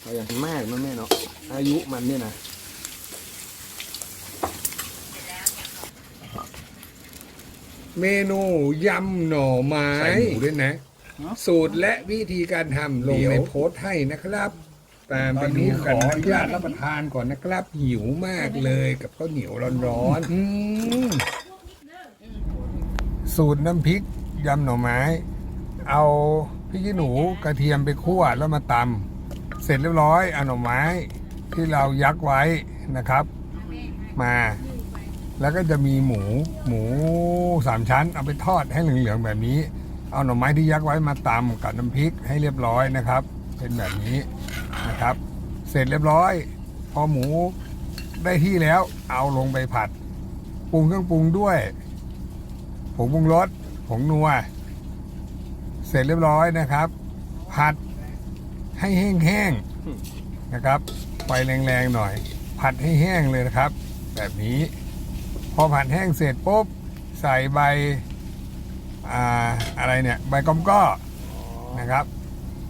เอาอย่างมากนะแม่เนาะอายุมันเนี่ยนะเมนูยำหน่อไม้ใส่หมูด้วยนะ สูตรและวิธีการทำลงในโพสต์ให้นะครับตามไปดูกันขออนุญาตรับประทานก่อนนะครับ หิวมากเลยกับข้าวเหนียวร้อนๆอืมสูตรน้ำพริกยำหน่อไม้ เอาพริกขี้หนูกระเทียมไปคั่วแล้วมาตำเสร็จเรียบร้อยเอาหน่อไม้ที่เรายักไว้นะครับ มา แล้วก็จะมีหมูหมูสามชั้น เอาไปทอดให้เหลืองๆแบบนี้ เอาหน่อไม้ที่ยักไว้มาตำกับน้ำพริกให้เรียบร้อยนะครับ เป็นแบบนี้นะครับ เสร็จเรียบร้อย พอหมูได้ที่แล้วเอาลงไปผัดปรุงเครื่องปรุงด้วยผงปรุงรสผงนัว เสร็จเรียบร้อยนะครับ ผัดให้แห้งๆนะครับไฟแรงๆหน่อย ผัดให้แห้งเลยนะครับ แบบนี้พอผัดแห้งเสร็จปุ๊บใส่ใบอ่าอะไรเนี่ยใบกอมก้อนะครับ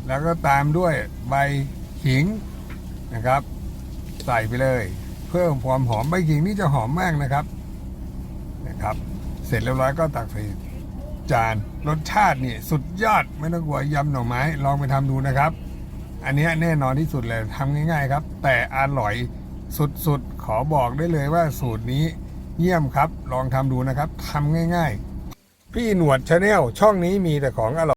แล้วก็ตามด้วยใบขิงนะครับ ใส่ไปเลย เพิ่มความหอมใบขิงนี่จะหอมมากนะครับนะครับ เสร็จเรียบร้อยก็ตักใส่ จานรสชาตินี่สุดยอดไม่ต้องกลัวยำหน่อไม้ลองไปทำดูนะครับ อันนี้แน่นอนที่สุดเลยทำง่าย ๆ ครับ แต่อร่อยสุดๆขอบอกได้เลยว่าสูตรนี้เยี่ยมครับ ลองทำดูนะครับทำง่าย ๆ พี่หนวดชาแนลช่องนี้มีแต่ของอร่อย